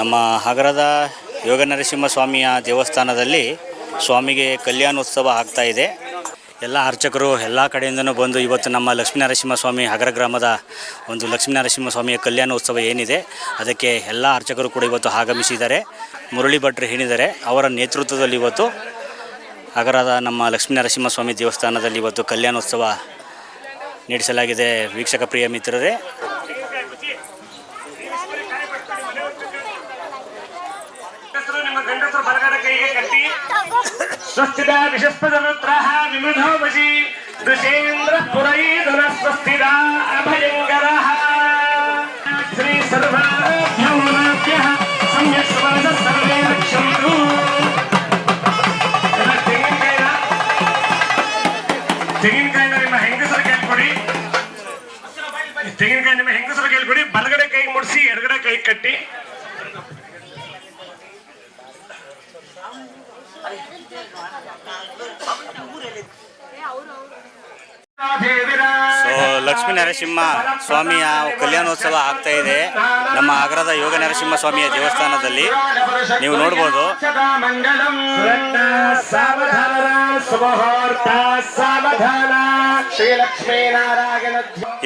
ನಮ್ಮ ಹಗರದ ಯೋಗ ನರಸಿಂಹ ಸ್ವಾಮಿಯ ದೇವಸ್ಥಾನದಲ್ಲಿ ಸ್ವಾಮಿಗೆ ಕಲ್ಯಾಣೋತ್ಸವ ಆಗ್ತಾ ಇದೆ. ಎಲ್ಲ ಅರ್ಚಕರು ಎಲ್ಲ ಕಡೆಯಿಂದನೂ ಬಂದು ಇವತ್ತು ನಮ್ಮ ಲಕ್ಷ್ಮೀನರಸಿಂಹ ಸ್ವಾಮಿ ಹಗರ ಗ್ರಾಮದ ಒಂದು ಲಕ್ಷ್ಮೀನರಸಿಂಹ ಸ್ವಾಮಿಯ ಕಲ್ಯಾಣೋತ್ಸವ ಏನಿದೆ, ಅದಕ್ಕೆ ಎಲ್ಲ ಅರ್ಚಕರು ಕೂಡ ಇವತ್ತು ಆಗಮಿಸಿದ್ದಾರೆ. ಮುರಳಿ ಭಟ್ರು ಏನಿದ್ದಾರೆ ಅವರ ನೇತೃತ್ವದಲ್ಲಿ ಇವತ್ತು ಹಗರದ ನಮ್ಮ ಲಕ್ಷ್ಮೀನರಸಿಂಹ ಸ್ವಾಮಿ ದೇವಸ್ಥಾನದಲ್ಲಿ ಇವತ್ತು ಕಲ್ಯಾಣೋತ್ಸವ ನಡೆಸಲಾಗಿದೆ. ವೀಕ್ಷಕ ಪ್ರಿಯ ಮಿತ್ರರೇ ಸ್ವಸ್ತಿದ ವಿಷಸ್ಪದ ರುದ್ರಃ ವಿಮೃಧೋ ವಶಿ ಋಷೇಂದ್ರ ಪುರೈದುರ ಸ್ವಸ್ತಿದ ಅಭಯಂಕರ ಶ್ರೀ ಸರ್ವಾಭ್ಯ ಸಮ್ಯಕ್ ಸ್ವರಸ ಸರ್ವೇ ರಕ್ಷಂತು ಎಲ್ಲ ತೆಂಗಿನಕಾಯಿನ ತೆಂಗಿನಕಾಯಿನ ನಿಮ್ಮ ಹೆಂಗಸರ ಕೈಲಿ ಕೊಡಿ ತೆಂಗಿನಕಾಯಿ ನಿಮ್ಮ ಹೆಂಗಸರ ಕೈಲಿ ಕೊಡಿ ಬಲಗಡೆ ಕೈ ಮುಡಿಸಿ ಎಡಗಡೆ ಕೈ ಕಟ್ಟಿ ಸೊ ಲಕ್ಷ್ಮೀ ನರಸಿಂಹ ಸ್ವಾಮಿಯ ಕಲ್ಯಾಣೋತ್ಸವ ಆಗ್ತಾ ಇದೆ. ನಮ್ಮ ಆಗ್ರಹದ ಯೋಗ ನರಸಿಂಹ ಸ್ವಾಮಿಯ ದೇವಸ್ಥಾನದಲ್ಲಿ ನೀವು ನೋಡ್ಬೋದು.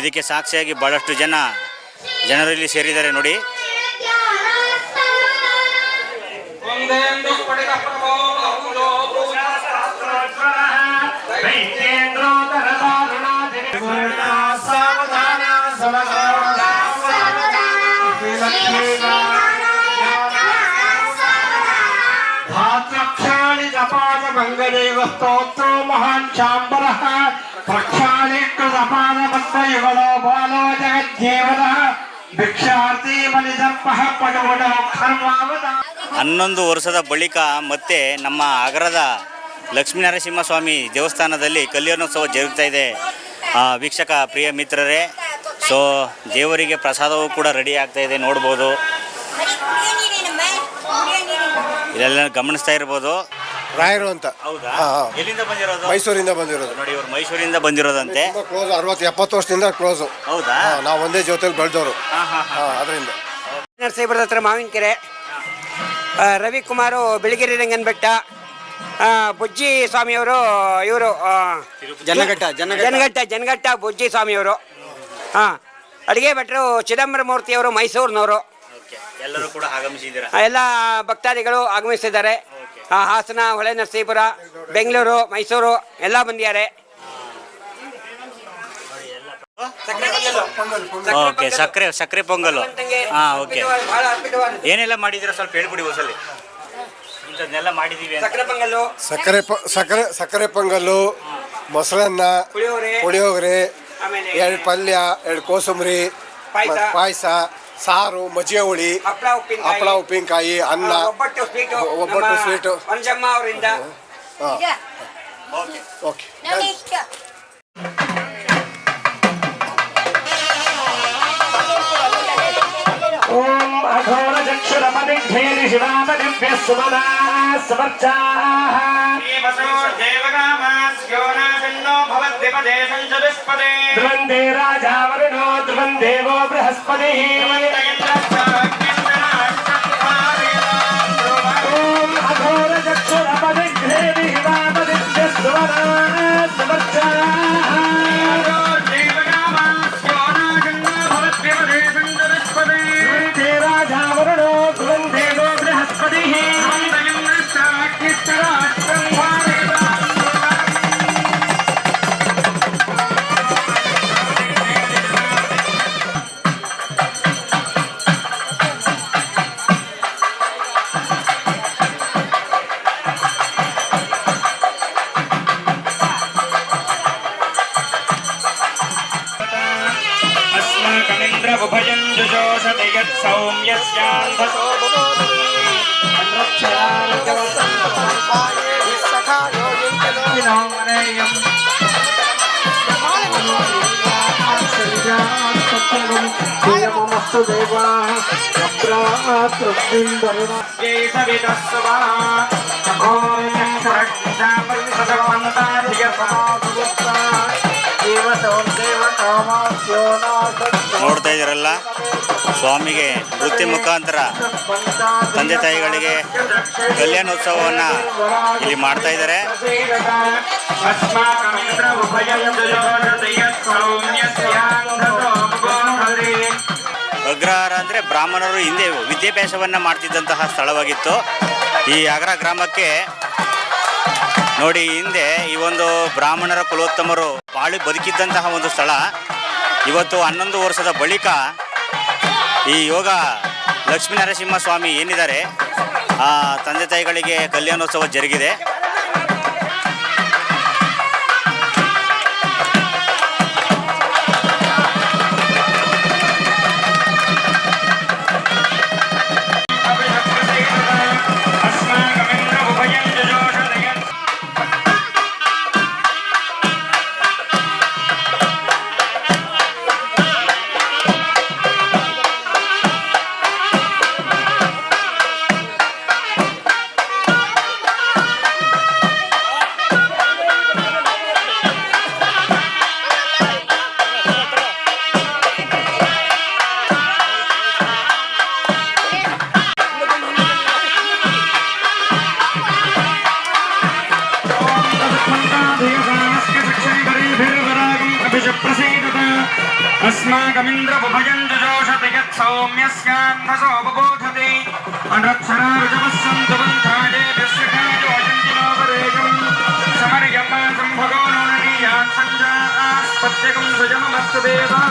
ಇದಕ್ಕೆ ಸಾಕ್ಷಿಯಾಗಿ ಬಹಳಷ್ಟು ಜನ ಜನರಲ್ಲಿ ಸೇರಿದ್ದಾರೆ ನೋಡಿ. स्तोत्रो प्रक्षा शाम्बरः प्रक्षाले बालो जगद्देवरा ಹನ್ನೊಂದು ವರ್ಷದ ಬಳಿಕ ಮತ್ತೆ ನಮ್ಮ ಆಗರದ ಲಕ್ಷ್ಮೀನರಸಿಂಹ ಸ್ವಾಮಿ ದೇವಸ್ಥಾನದಲ್ಲಿ ಕಲ್ಯಾಣೋತ್ಸವ ಜರುಗ್ತಾ ಇದೆ. ಆ, ವೀಕ್ಷಕ ಪ್ರಿಯ ಮಿತ್ರರೇ ಸೊ ದೇವರಿಗೆ ಪ್ರಸಾದವೂ ಕೂಡ ರೆಡಿ ಆಗ್ತಾ ಇದೆ ನೋಡ್ಬೋದು. ಇದೆಲ್ಲ ಗಮನಿಸ್ತಾ ಇರ್ಬೋದು. ರಾಯರು ಅಂತ. ಹೌದಾ? ಹಾ, ಹಾ. ಎಲ್ಲಿಂದ ಬಂದಿರೋದು? ಮೈಸೂರಿಂದ ಬಂದಿರೋದು. ನೋಡಿ ಇವರು ಮೈಸೂರಿಂದ ಬಂದಿರೋದಂತೆ. ತುಂಬಾ ಕ್ಲೋಸ್ ಅರವತ್ತು ಎಪ್ಪತ್ತು ವರ್ಷದಿಂದ ಕ್ಲೋಸು ಹೌದಾ ನಾವು ಒಂದೇ ಜೊತೆಲಿ ಬೆಳೆದವರು. ಹಾ ಹಾ ಹಾ. ಅದರಿಂದ. ನರಸೀಪುರದ ಹತ್ರ ಮಾವಿನಕೆರೆ ಆ, ರವಿಕುಮಾರು ಬಿಳಿಗಿರಿ ರಂಗನ ಬೆಟ್ಟ ಆ, ಬುಜ್ಜಿ ಸ್ವಾಮಿಯವರು ಇವರು ಜನಘಟ್ಟ, ಜನಘಟ್ಟ. ಜನಘಟ್ಟ ಬುಜ್ಜಿ ಸ್ವಾಮಿಯವರು. ಹಾಂ ಅಡಿಗೆ ಭಟ್ರು ಚಿದಂಬರ ಮೂರ್ತಿಯವರು ಮೈಸೂರಿನವರು. ಓಕೆ. ಎಲ್ಲರೂ ಕೂಡ ಆಗಮಿಸಿದ್ದೀರಾ? ಎಲ್ಲ ಭಕ್ತಾದಿಗಳು ಆಗಮಿಸಿದ್ದಾರೆ. ಹಾಸನ ಹೊಳೆ ನರಸೀಪುರ ಬೆಂಗಳೂರು ಮೈಸೂರು ಎಲ್ಲ ಬಂದಿದ್ದಾರೆ. ಓಕೆ ಸಕ್ಕರೆ ಸಕ್ಕರೆ ಪೊಂಗಲು. ಹಾಂ ಓಕೆ. ಏನೆಲ್ಲ ಮಾಡಿದ್ದೀರಾ? ಸ್ವಲ್ಪ ಹೇಳ್ಬಿಡಿ ಹೊಸಲ್ಲಿ. ಮಾಡಿದ್ದೀವಿ ಸಕ್ಕರೆ ಪೊಂಗಲ್ಲು ಸಕ್ಕರೆ ಪ ಸಕ್ಕರೆ ಸಕ್ಕರೆ ಪೊಂಗಲ್ಲು ಮೊಸರನ್ನ ಪುಳಿಯೋಗರೆ ಎರಡು ಪಲ್ಯ ಎರಡು ಕೋಸಂಬರಿ ಪಾಯ್ಸ. ಪಾಯಸ ಸಾರು ಮಜ್ಜಿಗೆ ಹುಳಿ ಹಪ್ಪಳ ಉಪ್ಪಿನಕಾಯಿ ಹಪ್ಪಳ ಉಪ್ಪಿನಕಾಯಿ ಅನ್ನ ಆ, ಒಬ್ಬಟ್ಟು ಸ್ವೀಟು ಒಬ್ಬಟ್ಟು ಸ್ವೀಟು. ಮಂಜಮ್ಮ ಅವರಿಂದ ಓಕೆ ಓಂ ಅಘೋರ ಚಕ್ಷುರಮದಿಗ್ಧೇರಿ ಶಿವಾಮದಿವ್ಯ ಸುಮನಾ ध्रुवं दे राजा वरुणो ध्रुवं देवो बृहस्पतिः अस्माकमिन्द्रमुभयं जुजोषति यत्सौम्यस्यान्धसो ಮಾಡ್ತಾ ಇದ್ದಾರಲ್ಲ ಸ್ವಾಮಿಗೆ ವೃತ್ತಿ ಮುಖಾಂತರ ತಂದೆ ತಾಯಿಗಳಿಗೆ ಕಲ್ಯಾಣೋತ್ಸವವನ್ನು ಇಲ್ಲಿ ಮಾಡ್ತಾ ಇದ್ದಾರೆ. ಅಗ್ರಹಾರ ಅಂದರೆ ಬ್ರಾಹ್ಮಣರು ಹಿಂದೆ ವಿದ್ಯಾಭ್ಯಾಸವನ್ನು ಮಾಡ್ತಿದ್ದಂತಹ ಸ್ಥಳವಾಗಿತ್ತು. ಈ ಅಗ್ರ ಗ್ರಾಮಕ್ಕೆ ನೋಡಿ, ಹಿಂದೆ ಈ ಒಂದು ಬ್ರಾಹ್ಮಣರ ಕುಲೋತ್ತಮರು ಬಾಳಿ ಬದುಕಿದ್ದಂತಹ ಒಂದು ಸ್ಥಳ. ಇವತ್ತು ಹನ್ನೊಂದು ವರ್ಷದ ಬಳಿಕ ಈ ಯೋಗ ಲಕ್ಷ್ಮೀ ನರಸಿಂಹ ಸ್ವಾಮಿ ಏನಿದ್ದಾರೆ ತಂದೆ ತಾಯಿಗಳಿಗೆ ಕಲ್ಯಾಣೋತ್ಸವ ಜರುಗಿದೆ. अस्माकमिन्द्रबुभयं जजोषति यत् सौम्यस्यान्धसो बबोधते अनक्षरार्जवस्सन्तु बन्धायेभ्यश्रकायोजन्ति नोपरेकम् समर्यमासं भगो नोननीयान् सञ्जास्पत्यकं सुजनमस्तु देवा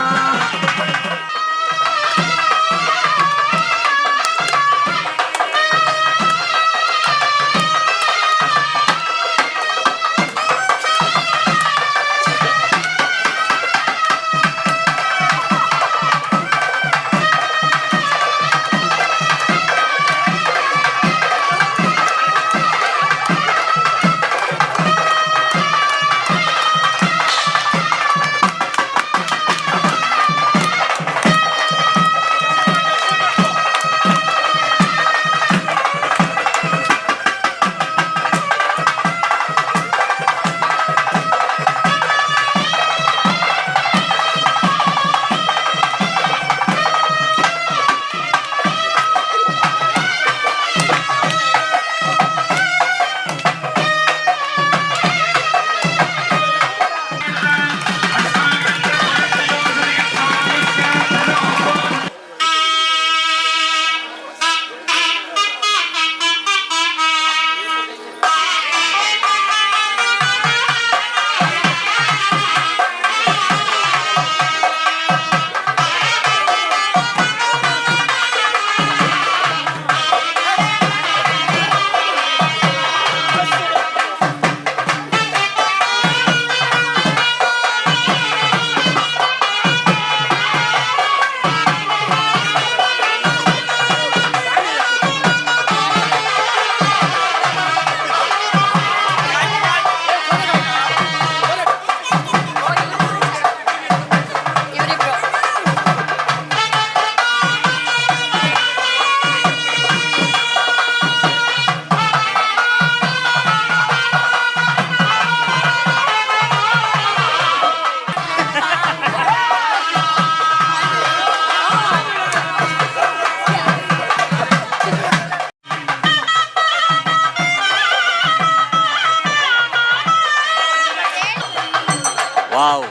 ವಾವ್.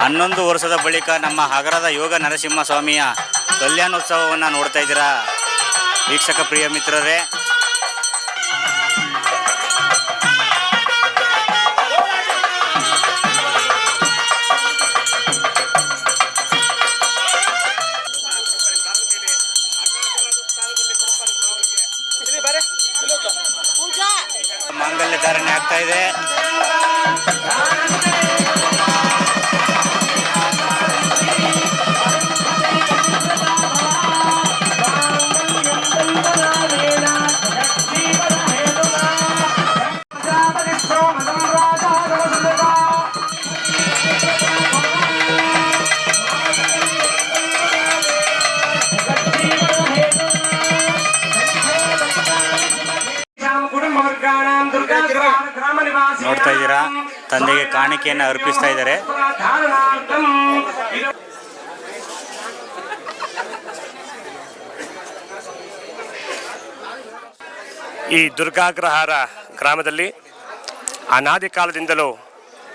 ಹನ್ನೊಂದು ವರ್ಷದ ಬಳಿಕ ನಮ್ಮ ಹಗರದ ಯೋಗ ನರಸಿಂಹ ಸ್ವಾಮಿಯ ಕಲ್ಯಾಣೋತ್ಸವವನ್ನು ನೋಡ್ತಾ ಇದ್ದೀರಾ. ವೀಕ್ಷಕ ಪ್ರಿಯ ಮಿತ್ರರೇ ಕಾಣಿಕೆಯನ್ನು ಅರ್ಪಿಸ್ತಾ ಇದ್ದಾರೆ. ಈ ದುರ್ಗಾಗ್ರಹಾರ ಗ್ರಾಮದಲ್ಲಿ ಅನಾದಿ ಕಾಲದಿಂದಲೂ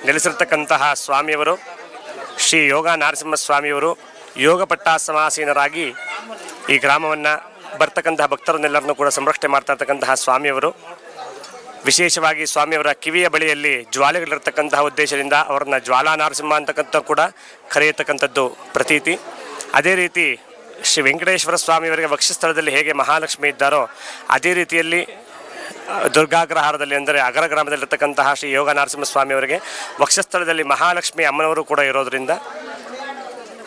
ನೆಲೆಸಿರ್ತಕ್ಕಂತಹ ಸ್ವಾಮಿಯವರು, ಶ್ರೀ ಯೋಗ ನಾರಸಿಂಹ ಸ್ವಾಮಿಯವರು ಯೋಗ ಪಟ್ಟಾಸಮಾಸೀನರಾಗಿ ಈ ಗ್ರಾಮವನ್ನು ಬರ್ತಕ್ಕಂತಹ ಭಕ್ತರನ್ನೆಲ್ಲರನ್ನೂ ಕೂಡ ಸಂರಕ್ಷಣೆ ಮಾಡ್ತಾ ಇರ್ತಕ್ಕಂತಹ ಸ್ವಾಮಿಯವರು ವಿಶೇಷವಾಗಿ ಸ್ವಾಮಿಯವರ ಕಿವಿಯ ಬಳಿಯಲ್ಲಿ ಜ್ವಾಲೆಗಳಿರ್ತಕ್ಕಂತಹ ಉದ್ದೇಶದಿಂದ ಅವರನ್ನು ಜ್ವಾಲಾ ನರಸಿಂಹ ಅಂತಕ್ಕಂಥ ಕೂಡ ಕರೆಯತಕ್ಕಂಥದ್ದು ಪ್ರತೀತಿ. ಅದೇ ರೀತಿ ಶ್ರೀ ವೆಂಕಟೇಶ್ವರ ಸ್ವಾಮಿಯವರಿಗೆ ವಕ್ಷಸ್ಥಳದಲ್ಲಿ ಹೇಗೆ ಮಹಾಲಕ್ಷ್ಮಿ ಇದ್ದಾರೋ ಅದೇ ರೀತಿಯಲ್ಲಿ ದುರ್ಗಾಗ್ರಹಾರದಲ್ಲಿ ಅಂದರೆ ಅಗರ ಗ್ರಾಮದಲ್ಲಿರ್ತಕ್ಕಂತಹ ಶ್ರೀ ಯೋಗ ನರಸಿಂಹ ಸ್ವಾಮಿಯವರಿಗೆ ವಕ್ಷಸ್ಥಳದಲ್ಲಿ ಮಹಾಲಕ್ಷ್ಮಿ ಅಮ್ಮನವರು ಕೂಡ ಇರೋದರಿಂದ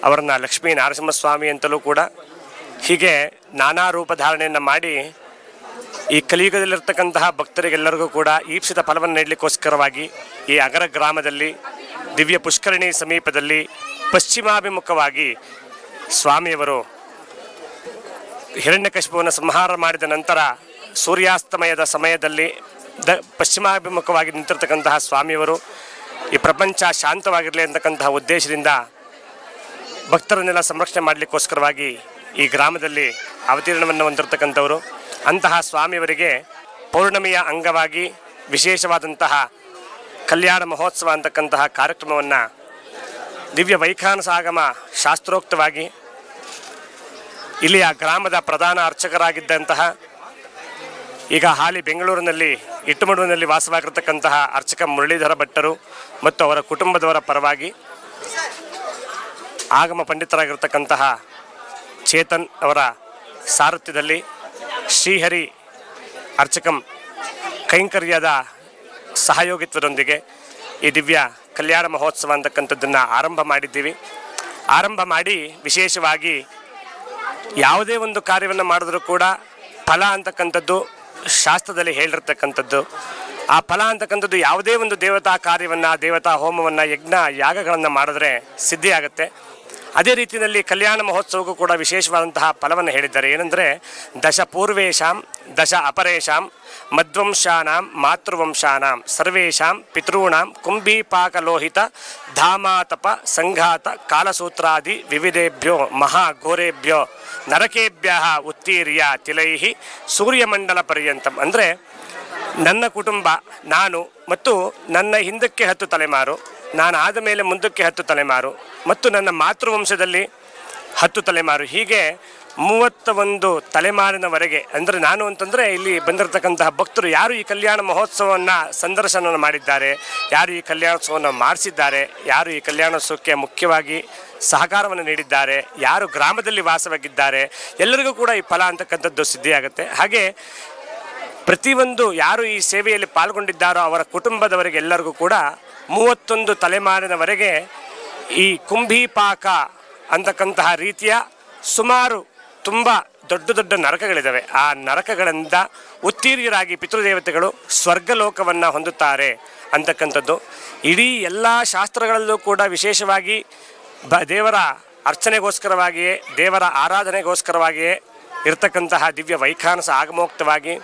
ಅವರನ್ನು ಲಕ್ಷ್ಮೀ ನರಸಿಂಹಸ್ವಾಮಿ ಅಂತಲೂ ಕೂಡ ಹೀಗೆ ನಾನಾ ರೂಪ ಧಾರಣೆಯನ್ನು ಮಾಡಿ ಈ ಕಲಿಯುಗದಲ್ಲಿರ್ತಕ್ಕಂತಹ ಭಕ್ತರಿಗೆಲ್ಲರಿಗೂ ಕೂಡ ಈಪ್ಸಿತ ಫಲವನ್ನು ನೀಡಲಿಕ್ಕೋಸ್ಕರವಾಗಿ ಈ ಅಗರ ಗ್ರಾಮದಲ್ಲಿ ದಿವ್ಯ ಪುಷ್ಕರಣಿ ಸಮೀಪದಲ್ಲಿ ಪಶ್ಚಿಮಾಭಿಮುಖವಾಗಿ ಸ್ವಾಮಿಯವರು ಹಿರಣ್ಯಕಶಿಪುವನ್ನು ಸಂಹಾರ ಮಾಡಿದ ನಂತರ ಸೂರ್ಯಾಸ್ತಮಯದ ಸಮಯದಲ್ಲಿ ದ ಪಶ್ಚಿಮಾಭಿಮುಖವಾಗಿ ನಿಂತಿರ್ತಕ್ಕಂತಹ ಸ್ವಾಮಿಯವರು ಈ ಪ್ರಪಂಚ ಶಾಂತವಾಗಿರಲಿ ಅಂತಕ್ಕಂತಹ ಉದ್ದೇಶದಿಂದ ಭಕ್ತರನ್ನೆಲ್ಲ ಸಂರಕ್ಷಣೆ ಮಾಡಲಿಕ್ಕೋಸ್ಕರವಾಗಿ ಈ ಗ್ರಾಮದಲ್ಲಿ ಅವತೀರ್ಣವನ್ನು ಹೊಂದಿರತಕ್ಕಂಥವರು. ಅಂತಹ ಸ್ವಾಮಿಯವರಿಗೆ ಪೌರ್ಣಮಿಯ ಅಂಗವಾಗಿ ವಿಶೇಷವಾದಂತಹ ಕಲ್ಯಾಣ ಮಹೋತ್ಸವ ಅಂತಕ್ಕಂತಹ ಕಾರ್ಯಕ್ರಮವನ್ನು ದಿವ್ಯ ವೈಖಾನಸ ಆಗಮ ಶಾಸ್ತ್ರೋಕ್ತವಾಗಿ ಇಲ್ಲಿಯ ಗ್ರಾಮದ ಪ್ರಧಾನ ಅರ್ಚಕರಾಗಿದ್ದಂತಹ ಈಗ ಹಾಲಿ ಬೆಂಗಳೂರಿನಲ್ಲಿ ಇಟ್ಟುಮಡುವಿನಲ್ಲಿ ವಾಸವಾಗಿರ್ತಕ್ಕಂತಹ ಅರ್ಚಕ ಮುರಳೀಧರ ಭಟ್ಟರು ಮತ್ತು ಅವರ ಕುಟುಂಬದವರ ಪರವಾಗಿ ಆಗಮ ಪಂಡಿತರಾಗಿರ್ತಕ್ಕಂತಹ ಚೇತನ್ ಅವರ ಸಾರಥ್ಯದಲ್ಲಿ ಶ್ರೀಹರಿ ಅರ್ಚಕಂ ಕೈಂಕರ್ಯದ ಸಹಯೋಗಿತ್ವದೊಂದಿಗೆ ಈ ದಿವ್ಯ ಕಲ್ಯಾಣ ಮಹೋತ್ಸವ ಅಂತಕ್ಕಂಥದ್ದನ್ನು ಆರಂಭ ಮಾಡಿದ್ದೀವಿ. ಆರಂಭ ಮಾಡಿ ವಿಶೇಷವಾಗಿ ಯಾವುದೇ ಒಂದು ಕಾರ್ಯವನ್ನು ಮಾಡಿದ್ರೂ ಕೂಡ ಫಲ ಅಂತಕ್ಕಂಥದ್ದು ಶಾಸ್ತ್ರದಲ್ಲಿ ಹೇಳಿರ್ತಕ್ಕಂಥದ್ದು. ಆ ಫಲ ಅಂತಕ್ಕಂಥದ್ದು ಯಾವುದೇ ಒಂದು ದೇವತಾ ಕಾರ್ಯವನ್ನು, ದೇವತಾ ಹೋಮವನ್ನು, ಯಜ್ಞ, ಯಾಗಗಳನ್ನು ಮಾಡಿದ್ರೆ ಸಿದ್ಧಿಯಾಗುತ್ತೆ. ಅದೇ ರೀತಿಯಲ್ಲಿ ಕಲ್ಯಾಣ ಮಹೋತ್ಸವಕ್ಕೂ ಕೂಡ ವಿಶೇಷವಾದಂತಹ ಫಲವನ್ನು ಹೇಳಿದ್ದಾರೆ. ಏನಂದರೆ ದಶ ಪೂರ್ವೇಶಾಂ ದಶ ಅಪರೇಶಾಂ ಮಧ್ವಂಶಾನಾಂ, ಮಾತೃವಂಶಾನಾಂ, ಸರ್ವೇಷಾಂ, ಪಿತॄಣಾಂ, ಕುಂಭೀಪಾಕಲೋಹಿತ, ಧಾಮಾತಪ, ಸಂಘಾತ, ಕಾಲಸೂತ್ರಾದಿ, ವಿವಿಧೇಭ್ಯೋ, ಮಹಾಘೋರೇಭ್ಯೋ, ನರಕೇಭ್ಯ, ಉತ್ತೀರ್ಯ ತಿಲೈ ಸೂರ್ಯಮಂಡಲ ಪರ್ಯಂತಂ. ಅಂದರೆ ನನ್ನ ಕುಟುಂಬ, ನಾನು ಮತ್ತು ನನ್ನ ಹಿಂದಕ್ಕೆ ಹತ್ತು ತಲೆಮಾರು, ನಾನು ಆದ ಮೇಲೆ ಮುಂದಕ್ಕೆ ಹತ್ತು ತಲೆಮಾರು ಮತ್ತು ನನ್ನ ಮಾತೃವಂಶದಲ್ಲಿ ಹತ್ತು ತಲೆಮಾರು. ಹೀಗೆ ಮೂವತ್ತ ಒಂದು ತಲೆಮಾರಿನವರೆಗೆ, ಅಂದರೆ ನಾನು ಅಂತಂದರೆ ಇಲ್ಲಿ ಬಂದಿರತಕ್ಕಂತಹ ಭಕ್ತರು ಯಾರು ಈ ಕಲ್ಯಾಣ ಮಹೋತ್ಸವವನ್ನು ಸಂದರ್ಶನವನ್ನು ಮಾಡಿದ್ದಾರೆ, ಯಾರು ಈ ಕಲ್ಯಾಣೋತ್ಸವವನ್ನು ಮಾಡಿಸಿದ್ದಾರೆ, ಯಾರು ಈ ಕಲ್ಯಾಣೋತ್ಸವಕ್ಕೆ ಮುಖ್ಯವಾಗಿ ಸಹಕಾರವನ್ನು ನೀಡಿದ್ದಾರೆ, ಯಾರು ಗ್ರಾಮದಲ್ಲಿ ವಾಸವಾಗಿದ್ದಾರೆ, ಎಲ್ಲರಿಗೂ ಕೂಡ ಈ ಫಲ ಅಂತಕ್ಕಂಥದ್ದು ಸಿದ್ಧಿಯಾಗುತ್ತೆ. ಹಾಗೆ ಪ್ರತಿಯೊಂದು ಯಾರು ಈ ಸೇವೆಯಲ್ಲಿ ಪಾಲ್ಗೊಂಡಿದ್ದಾರೋ ಅವರ ಕುಟುಂಬದವರಿಗೆ ಎಲ್ಲರಿಗೂ ಕೂಡ ಮೂವತ್ತೊಂದು ತಲೆಮಾರಿನವರೆಗೆ ಈ ಕುಂಭೀಪಾಕ ಅಂತಕ್ಕಂತಹ ರೀತಿಯ ಸುಮಾರು ತುಂಬ ದೊಡ್ಡ ದೊಡ್ಡ ನರಕಗಳಿದ್ದಾವೆ ಆ ನರಕಗಳಿಂದ ಉತ್ತೀರ್ಯರಾಗಿ ಪಿತೃದೇವತೆಗಳು ಸ್ವರ್ಗಲೋಕವನ್ನು ಹೊಂದುತ್ತಾರೆ ಅಂತಕ್ಕಂಥದ್ದು. ಇಡೀ ಎಲ್ಲ ಶಾಸ್ತ್ರಗಳಲ್ಲೂ ಕೂಡ ವಿಶೇಷವಾಗಿ ಬ ದೇವರ ಅರ್ಚನೆಗೋಸ್ಕರವಾಗಿಯೇ, ದೇವರ ಆರಾಧನೆಗೋಸ್ಕರವಾಗಿಯೇ ಇರತಕ್ಕಂತಹ ದಿವ್ಯ ವೈಖಾನಸ ಆಗಮೋಕ್ತವಾಗಿ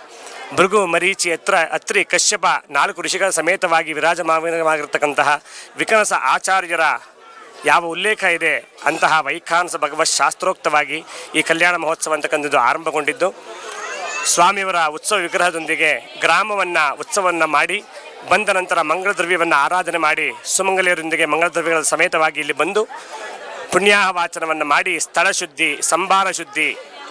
ಭೃಗು ಮರೀಚಿ ಎತ್ರ, ಅತ್ರಿ ಕಶ್ಯಪ ನಾಲ್ಕು ಋಷಿಗಳ ಸಮೇತವಾಗಿ ವಿರಾಜಮಾನವಾಗಿರ್ತಕ್ಕಂತಹ ವಿಕನಸ ಆಚಾರ್ಯರ ಯಾವ ಉಲ್ಲೇಖ ಇದೆ? ಅಂತಹ ವೈಖಾನಸ ಭಗವತ್ ಶಾಸ್ತ್ರೋಕ್ತವಾಗಿ ಈ ಕಲ್ಯಾಣ ಮಹೋತ್ಸವ ಅಂತಕ್ಕಂಥದ್ದು ಆರಂಭಗೊಂಡಿದ್ದು. ಸ್ವಾಮಿಯವರ ಉತ್ಸವ ವಿಗ್ರಹದೊಂದಿಗೆ ಗ್ರಾಮವನ್ನು ಉತ್ಸವವನ್ನು ಮಾಡಿ, ಬಂದ ನಂತರ ಮಂಗಳ ದ್ರವ್ಯವನ್ನು ಆರಾಧನೆ ಮಾಡಿ, ಸುಮಂಗಲಿಯರೊಂದಿಗೆ ಮಂಗಳ ದ್ರವ್ಯಗಳ ಸಮೇತವಾಗಿ ಇಲ್ಲಿ ಬಂದು ಪುಣ್ಯಾಹ ವಾಚನವನ್ನು ಮಾಡಿ ಸ್ಥಳ ಶುದ್ಧಿ ಸಂಭಾರ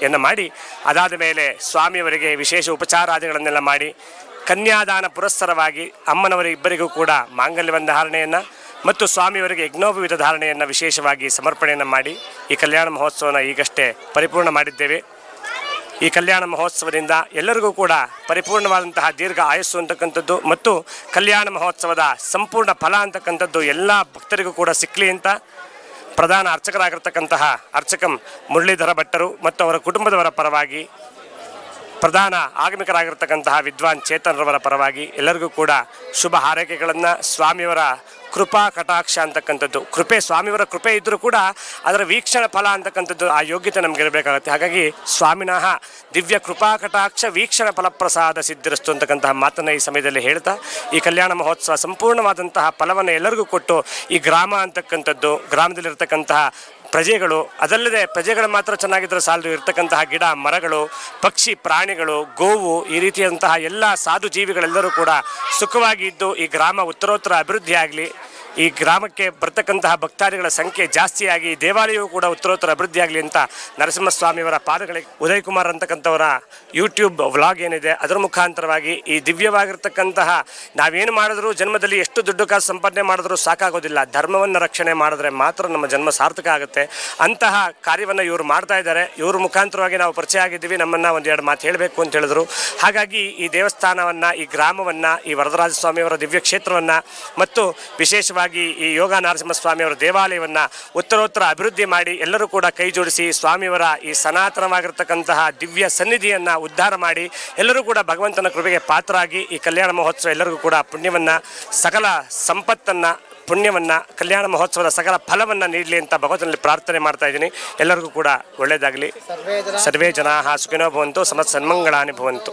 ಶುದ್ಧಿಯನ್ನು ಮಾಡಿ, ಅದಾದ ಮೇಲೆ ಸ್ವಾಮಿಯವರಿಗೆ ವಿಶೇಷ ಉಪಚಾರಾದಿಗಳನ್ನೆಲ್ಲ ಮಾಡಿ, ಕನ್ಯಾದಾನ ಪುರಸ್ಸರವಾಗಿ ಅಮ್ಮನವರ ಇಬ್ಬರಿಗೂ ಕೂಡ ಮಾಂಗಲ್ಯವಂದ ಧಾರಣೆಯನ್ನು ಮತ್ತು ಸ್ವಾಮಿಯವರಿಗೆ ಯಜ್ಞೋಪವಿಧ ಧಾರಣೆಯನ್ನು ವಿಶೇಷವಾಗಿ ಸಮರ್ಪಣೆಯನ್ನು ಮಾಡಿ ಈ ಕಲ್ಯಾಣ ಮಹೋತ್ಸವನ ಈಗಷ್ಟೇ ಪರಿಪೂರ್ಣ ಮಾಡಿದ್ದೇವೆ. ಈ ಕಲ್ಯಾಣ ಮಹೋತ್ಸವದಿಂದ ಎಲ್ಲರಿಗೂ ಕೂಡ ಪರಿಪೂರ್ಣವಾದಂತಹ ದೀರ್ಘ ಆಯಸ್ಸು ಅಂತಕ್ಕಂಥದ್ದು ಮತ್ತು ಕಲ್ಯಾಣ ಮಹೋತ್ಸವದ ಸಂಪೂರ್ಣ ಫಲ ಅಂತಕ್ಕಂಥದ್ದು ಎಲ್ಲ ಭಕ್ತರಿಗೂ ಕೂಡ ಸಿಕ್ಕಲಿ ಅಂತ ಪ್ರಧಾನ ಅರ್ಚಕರಾಗಿರ್ತಕ್ಕಂತಹ ಅರ್ಚಕಂ ಮುರಳೀಧರ ಭಟ್ಟರು ಮತ್ತು ಅವರ ಕುಟುಂಬದವರ ಪರವಾಗಿ, ಪ್ರಧಾನ ಆಗಮಿಕರಾಗಿರ್ತಕ್ಕಂತಹ ವಿದ್ವಾನ್ ಚೇತನ್ರವರ ಪರವಾಗಿ ಎಲ್ಲರಿಗೂ ಕೂಡ ಶುಭ ಹಾರೈಕೆಗಳನ್ನು ಸ್ವಾಮಿಯವರ ಕೃಪಾ ಕಟಾಕ್ಷ ಅಂತಕ್ಕಂಥದ್ದು. ಕೃಪೆ ಸ್ವಾಮಿಯವರ ಕೃಪೆ ಇದ್ದರೂ ಕೂಡ ಅದರ ವೀಕ್ಷಣ ಫಲ ಅಂತಕ್ಕಂಥದ್ದು ಆ ಯೋಗ್ಯತೆ ನಮಗೆ ಇರಬೇಕಾಗುತ್ತೆ ಹಾಗಾಗಿ ಸ್ವಾಮಿನಃ ದಿವ್ಯ ಕೃಪಾ ಕಟಾಕ್ಷ ವೀಕ್ಷಣ ಫಲಪ್ರಸಾದ ಸಿದ್ಧಿರಸ್ತು ಅಂತಕ್ಕಂತಹ ಮಾತನ್ನು ಈ ಸಮಯದಲ್ಲಿ ಹೇಳ್ತಾ, ಈ ಕಲ್ಯಾಣ ಮಹೋತ್ಸವ ಸಂಪೂರ್ಣವಾದಂತಹ ಫಲವನ್ನು ಎಲ್ಲರಿಗೂ ಕೊಟ್ಟು ಈ ಗ್ರಾಮ ಅಂತಕ್ಕಂಥದ್ದು, ಗ್ರಾಮದಲ್ಲಿರ್ತಕ್ಕಂತಹ ಪ್ರಜೆಗಳು, ಅದಲ್ಲದೆ ಪ್ರಜೆಗಳು ಮಾತ್ರ ಚೆನ್ನಾಗಿದ್ದರೆ ಸಾಲದು ಇರತಕ್ಕಂತಹ ಗಿಡ, ಮರಗಳು, ಪಕ್ಷಿ, ಪ್ರಾಣಿಗಳು, ಗೋವು ಈ ರೀತಿಯಂತಹ ಎಲ್ಲ ಸಾಧು ಜೀವಿಗಳೆಲ್ಲರೂ ಕೂಡ ಸುಖವಾಗಿ ಇದ್ದು ಈ ಗ್ರಾಮ ಉತ್ತರೋತ್ತರ ಅಭಿವೃದ್ಧಿ ಆಗಲಿ ಈ ಗ್ರಾಮಕ್ಕೆ ಬರ್ತಕ್ಕಂತಹ ಭಕ್ತಾದಿಗಳ ಸಂಖ್ಯೆ ಜಾಸ್ತಿಯಾಗಿ ದೇವಾಲಯವು ಕೂಡ ಉತ್ತರೋತ್ತರ ಅಭಿವೃದ್ಧಿಯಾಗಲಿ ಅಂತ ನರಸಿಂಹಸ್ವಾಮಿಯವರ ಪಾದಗಳಿಗೆ. ಉದಯ್ ಕುಮಾರ್ ಅಂತಕ್ಕಂಥವರ ಯೂಟ್ಯೂಬ್ ವ್ಲಾಗ್ ಏನಿದೆ, ಅದರ ಮುಖಾಂತರವಾಗಿ ಈ ದಿವ್ಯವಾಗಿರ್ತಕ್ಕಂತಹ ನಾವೇನು ಮಾಡಿದ್ರು ಜನ್ಮದಲ್ಲಿ ಎಷ್ಟು ದುಡ್ಡು ಕಾಸು ಸಂಪಾದನೆ ಮಾಡಿದ್ರೂ ಸಾಕಾಗೋದಿಲ್ಲ. ಧರ್ಮವನ್ನು ರಕ್ಷಣೆ ಮಾಡಿದ್ರೆ ಮಾತ್ರ ನಮ್ಮ ಜನ್ಮ ಸಾರ್ಥಕ ಆಗುತ್ತೆ. ಅಂತಹ ಕಾರ್ಯವನ್ನು ಇವರು ಮಾಡ್ತಾ ಇದ್ದಾರೆ. ಇವ್ರ ಮುಖಾಂತರವಾಗಿ ನಾವು ಪರಿಚಯ ಆಗಿದ್ದೀವಿ. ನಮ್ಮನ್ನು ಒಂದೆರಡು ಮಾತು ಹೇಳಬೇಕು ಅಂತ ಹೇಳಿದ್ರು. ಹಾಗಾಗಿ ಈ ದೇವಸ್ಥಾನವನ್ನು, ಈ ಗ್ರಾಮವನ್ನು, ಈ ವರದರಾಜ ಸ್ವಾಮಿಯವರ ದಿವ್ಯ ಕ್ಷೇತ್ರವನ್ನು ಮತ್ತು ವಿಶೇಷವಾಗಿ ಈ ಯೋಗ ಸ್ವಾಮಿ ಅವರ ದೇವಾಲಯವನ್ನು ಉತ್ತರೋತ್ತರ ಅಭಿವೃದ್ಧಿ ಮಾಡಿ ಎಲ್ಲರೂ ಕೂಡ ಕೈ ಜೋಡಿಸಿ ಸ್ವಾಮಿಯವರ ಈ ಸನಾತನವಾಗಿರ್ತಕ್ಕಂತಹ ದಿವ್ಯ ಸನ್ನಿಧಿಯನ್ನು ಉದ್ಧಾರ ಮಾಡಿ ಎಲ್ಲರೂ ಕೂಡ ಭಗವಂತನ ಕೃಪೆಗೆ ಪಾತ್ರರಾಗಿ ಈ ಕಲ್ಯಾಣ ಮಹೋತ್ಸವ ಎಲ್ಲರಿಗೂ ಕೂಡ ಪುಣ್ಯವನ್ನು ಸಕಲ ಸಂಪತ್ತನ್ನು ಪುಣ್ಯವನ್ನು ಕಲ್ಯಾಣ ಮಹೋತ್ಸವದ ಸಕಲ ಫಲವನ್ನು ನೀಡಲಿ ಅಂತ ಭಗವಂತನಲ್ಲಿ ಪ್ರಾರ್ಥನೆ ಮಾಡ್ತಾ ಇದ್ದೀನಿ. ಎಲ್ಲರಿಗೂ ಕೂಡ ಒಳ್ಳೆಯದಾಗಲಿ ಸರ್ವೇ ಜನ ಸುಖಿನೋ ಭವಂತು ಸಮತ್ ಸನ್ಮಂಗಳಾನಿ ಭವಂತು.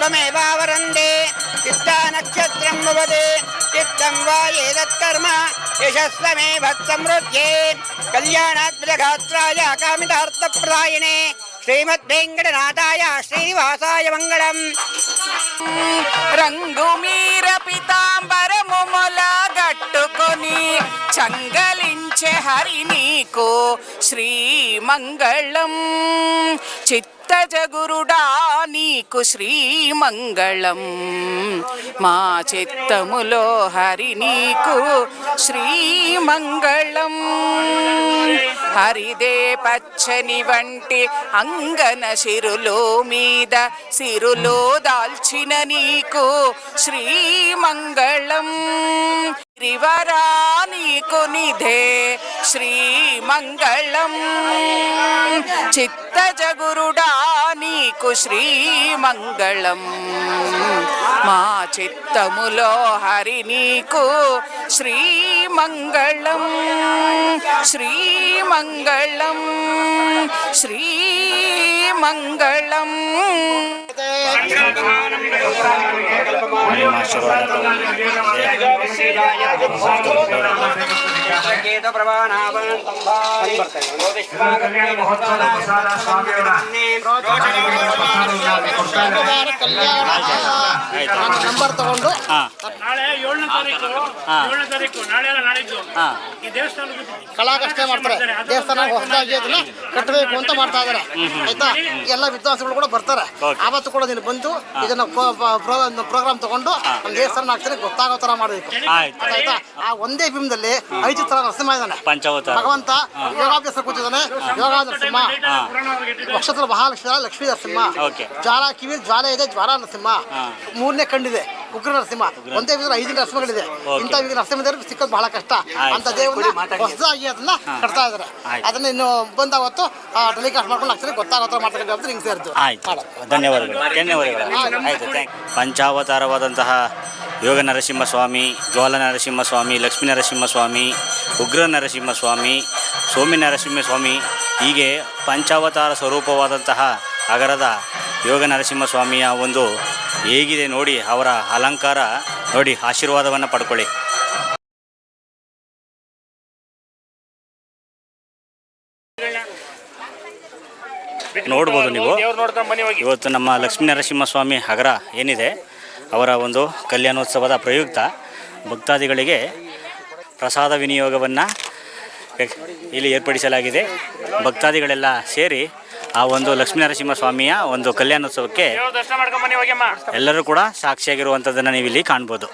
ऊर्ध्वमेवावरन्दे चित्ता नक्षत्रं भवते चित्तं वा एतत्कर्म यशस्वमे भत्समृध्ये कल्याणात्मजगात्राय कामितार्थप्रदायिने श्रीमद्वेङ्कटनाथाय श्रीनिवासाय मङ्गलम् రంగు కొని చంగలించే హరి నీకు శ్రీమంగళం. చిత్తజగురుడా నీకు శ్రీమంగళం. మా చిత్తములో హరి నీకు శ్రీమంగళం. హరిదే పచ్చని వంటి అంగన సిరులో మీద సిరులో దాల్చిన నీకు శ్రీమంగళం. త్రివరా నీకు నిధే శ్రీమంగళం చిత్తజగురుడా నీకు శ్రీమంగళం మా చిత్తములో హరి నీకు శ్రీమంగళం శ్రీమంగళం శ్రీమంగళం ನಂಬರ್ ತಗೊಂಡು ನಾಳೆ ಏಳನೇ ತಾರೀಕು. ಏಳನೇ ತಾರೀಕು ನಾಳೆ ಅಲ್ಲ ನಾಳಿದ್ದು ಈ ದೇವಸ್ಥಾನದ ಕಲಾಕಷ್ಟೇ ಮಾಡ್ತಾರೆ ದೇವಸ್ಥಾನ ಹೊಸದಾಗಿ ಅದನ್ನ ಕಟ್ಟಬೇಕು ಅಂತ ಮಾಡ್ತಾ ಇದಾರೆ ಆಯ್ತಾ ಎಲ್ಲ ವಿದ್ವಾಂಸಗಳು ಕೂಡ ಬರ್ತಾರೆ. ಆವತ್ತು ಕೂಡ ನೀನು ಬಂದು ಇದನ್ನ ಪ್ರೋಗ್ರಾಮ್ ತಗೊಂಡು ನಮ್ಮ ದೇವಸ್ಥಾನ ಆಗ್ತಾರೆ ಗೊತ್ತಾಗೋ ತರ ಮಾಡಬೇಕು ಆಯ್ತು ಆಯ್ತಾ. ಆ ಒಂದೇ ಬಿಂಬದಲ್ಲಿ ಐದು ತರ ನರಸಿಂಹ ಇದ್ದಾನೆ. ಪಂಚಾವತಾರ. ಭಗವಂತ ಯೋಗಾಭ್ಯಾಸ ಕೂತಿದ್ದಾನೆ. ಯೋಗ ನರಸಿಂಹ ನಕ್ಷತ್ರ ಮಹಾಲಕ್ಷ್ಮಿ ಲಕ್ಷ್ಮೀ ನರಸಿಂಹ. ಜ್ವಾಲ ಕಿವಿ ಜ್ವಾಲ ಇದೆ ಜ್ವಾಲ ನರಸಿಂಹ. ಮೂರನೇ ಕಣ್ಣಿದೆ. ಉಗ್ರ ನರಸಿಂಹ ಒಂದೇ ವಿಧ ಐದು ನರಸಿಂಹಗಳಿದೆ ಇಂತ ಇಂಥ ವಿಧ ನರಸಿಂಹ ದೇವರು ಸಿಕ್ಕೋದು ಬಹಳ ಕಷ್ಟ. ಅಂತ ದೇವ್ರನ್ನ ಹೊಸದಾಗಿ ಅದನ್ನ ಕಟ್ತಾ ಇದಾರೆ ಅದನ್ನ ಇನ್ನು ಬಂದಾವತ್ತು ಟೆಲಿಕಾಸ್ಟ್ ಮಾಡ್ಕೊಂಡು ಆಗ್ತದೆ ಗೊತ್ತಾಗೋತ್ರ ಮಾಡ್ತಕ್ಕಂಥ ಜವಾಬ್ದಾರಿ ಹಿಂಗೆ ಸೇರಿದ್ದು. ಆಯ್ತು. ಧನ್ಯವಾದಗಳು. ಧನ್ಯವಾದಗಳು. ಆಯಿತು ಥ್ಯಾಂಕ್ ಪಂಚಾವತಾರವಾದಂತಹ ಯೋಗ ನರಸಿಂಹಸ್ವಾಮಿ ಜ್ವಾಲ ನರಸಿಂಹಸ್ವಾಮಿ ಲಕ್ಷ್ಮೀ ನರಸಿಂಹಸ್ವಾಮಿ ಉಗ್ರ ನರಸಿಂಹ ಸ್ವಾಮಿ ಸೋಮಿ ನರಸಿಂಹಸ್ವಾಮಿ ಹೀಗೆ ಪಂಚಾವತಾರ ಸ್ವರೂಪವಾದಂತಹ ಅಗರದ ಯೋಗ ನರಸಿಂಹಸ್ವಾಮಿಯ ಒಂದು ಹೇಗಿದೆ ನೋಡಿ ಅವರ ಅಲಂಕಾರ, ನೋಡಿ ಆಶೀರ್ವಾದವನ್ನು ಪಡ್ಕೊಳ್ಳಿ. ನೋಡ್ಬೋದು ನೀವು. ಇವತ್ತು ನಮ್ಮ ಲಕ್ಷ್ಮೀ ನರಸಿಂಹಸ್ವಾಮಿ ಹಗರ ಏನಿದೆ, ಅವರ ಒಂದು ಕಲ್ಯಾಣೋತ್ಸವದ ಪ್ರಯುಕ್ತ ಭಕ್ತಾದಿಗಳಿಗೆ ಪ್ರಸಾದ ವಿನಿಯೋಗವನ್ನು ಇಲ್ಲಿ ಏರ್ಪಡಿಸಲಾಗಿದೆ. ಭಕ್ತಾದಿಗಳೆಲ್ಲ ಸೇರಿ ಆ ಒಂದು ಲಕ್ಷ್ಮೀನರಸಿಂಹ ಸ್ವಾಮಿಯ ಒಂದು ಕಲ್ಯಾಣೋತ್ಸವಕ್ಕೆ ಎಲ್ಲರೂ ಕೂಡ ಸಾಕ್ಷಿಯಾಗಿರುವಂಥದ್ದನ್ನು ನೀವು ಇಲ್ಲಿ ಕಾಣ್ಬೋದು.